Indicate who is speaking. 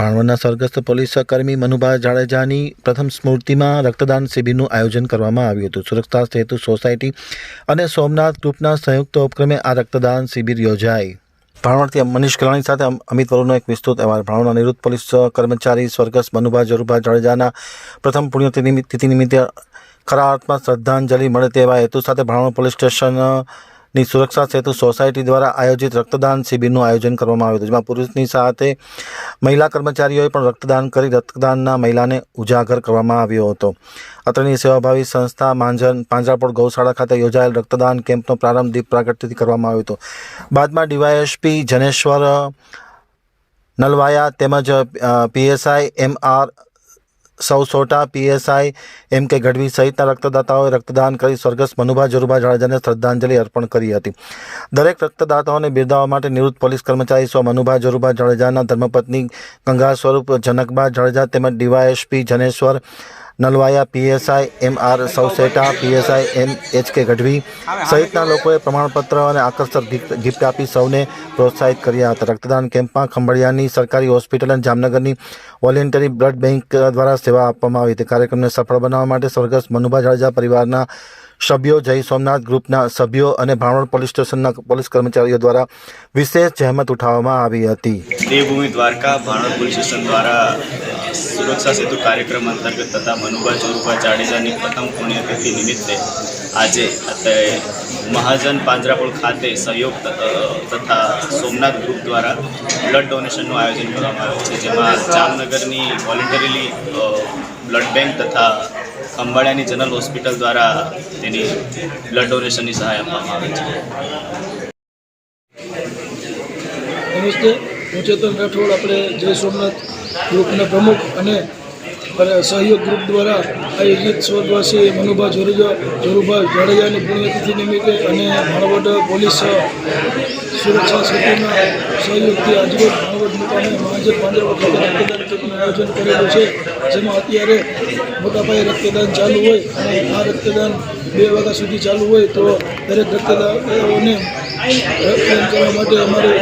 Speaker 1: ભાણવડના સ્વર્ગસ્થ પોલીસ કર્મી મનુભા જાડેજાની પ્રથમ સ્મૃતિમાં રક્તદાન શિબિરનું આયોજન કરવામાં આવ્યું હતું. સુરક્ષા સેતુ સોસાયટી અને સોમનાથ ગ્રુપના સંયુક્ત ઉપક્રમે આ રક્તદાન શિબિર યોજાઈ. ભાણવડથી મનીષ કલાણી સાથે અમિત વરુનો એક વિસ્તૃત અહેવાલ. ભાણવડના નિવૃત્ત પોલીસ કર્મચારી સ્વર્ગસ્થ મનુભા જરુભા જાડેજાના પ્રથમ પુણ્યતિથિ નિમિ- તિથિ નિમિત્તે ખરા અર્થમાં શ્રદ્ધાંજલિ મળે તેવા હેતુ સાથે ભાણવડ પોલીસ સ્ટેશનની સુરક્ષા સેતુ સોસાયટી દ્વારા આયોજિત રક્તદાન શિબિરનું આયોજન કરવામાં આવ્યું હતું, જેમાં પુરુષની સાથે મહિલા કર્મચારીઓએ પણ રક્તદાન કરી રક્તદાનના મહિલાને ઉજાગર કરવામાં આવ્યો હતો. અત્રની સેવાભાવી સંસ્થા માંજન પાંજરાપોળ ગૌશાળા ખાતે યોજાયેલ રક્તદાન કેમ્પનો પ્રારંભ દીપ પ્રાગટ્યથી કરવામાં આવ્યો હતો. બાદમાં ડીવાયએસપી જનેશ્વર, નલવાયા તેમજ પીએસઆઈ એમ આર સૌ સોટા, પીએસઆઈ, એમ કે ગઢવી સહિતના રક્તદાતાઓએ રક્તદાન કરી સ્વર્ગસ્થ મનુભા જરુભા જાડેજાને શ્રદ્ધાંજલિ અર્પણ કરી હતી. દરેક રક્તદાતાઓને બિરદાવવા માટે નિવૃત્ત પોલીસ કર્મચારી સ્વ મનુભા જરુભા જાડેજાના ધર્મપત્ની ગંગા સ્વરૂપ, જનકબા જાડેજા તેમજ DYSP Janeshwar Nalvaya, PSI, M R Sauseta PSI, M H K Gadhvi સહિતના લોકોએ પ્રમાણપત્ર અને આકર્ષક ગિફ્ટ આપી સૌને પ્રોત્સાહિત કર્યા હતા. રક્તદાન કેમ્પમાં ખંભાળિયાની સરકારી હોસ્પિટલ અને જામનગરની વોલેન્ટરી બ્લડ બેંક દ્વારા સેવા આપવામાં આવી હતી. કાર્યક્રમને સફળ બનાવવા માટે સ્વર્ગસ્થ મનુભા જાડેજા પરિવારના સભ્યો, જય સોમનાથ ગ્રુપના સભ્યો અને ભાણવડ પોલીસ સ્ટેશનના પોલીસ કર્મચારીઓ દ્વારા વિશેષ જહેમત ઉઠાવવામાં આવી હતી.
Speaker 2: દેવભૂમિ દ્વારકા ભાણવડ પોલીસ સ્ટેશન દ્વારા સુરક્ષા સેતુ કાર્યક્રમ અંતર્ગત તથા મનુભા ચોરુભા જાડેજાની પ્રથમ પુણ્યતિથિ નિમિત્તે આજે અત્યારે મહાજન પાંજરાપોળ ખાતે સહયોગ તથા સોમનાથ ગ્રુપ દ્વારા બ્લડ ડોનેશનનું આયોજન કરવામાં આવ્યું છે. જેમાં જામનગરની વોલેન્ટરીલી બ્લડ બેંક તથા ખંભાળિયાની જનરલ હોસ્પિટલ દ્વારા તેની બ્લડ ડોનેશનની સહાય આપવામાં આવે છે.
Speaker 3: નમસ્તે. હું ચેતન રાઠોડ. આપણે જય સોમનાથ. ગ્રુપના પ્રમુખ અને સહયોગ ગ્રુપ દ્વારા આયોજિત સ્વર્ગવાસી મનુભા જોરુજા જોરુભા જાડેજાની પુણ્યતિથિ નિમિત્તે અને ભાણવડ પોલીસ સુરક્ષા સમિતિના સહયોગથી આજરોજ ભણવડ મુકામે મહાજન પાંજરાપોળ ખાતે રક્તદાન કેમ્પનું આયોજન કરેલું છે. જેમાં અત્યારે મોટાભાઈ રક્તદાન ચાલુ હોય અને આ રક્તદાન બે વાગ્યા સુધી ચાલુ હોય તો દરેક રક્તદાતાઓને રક્તદાન કરવા માટે અમારી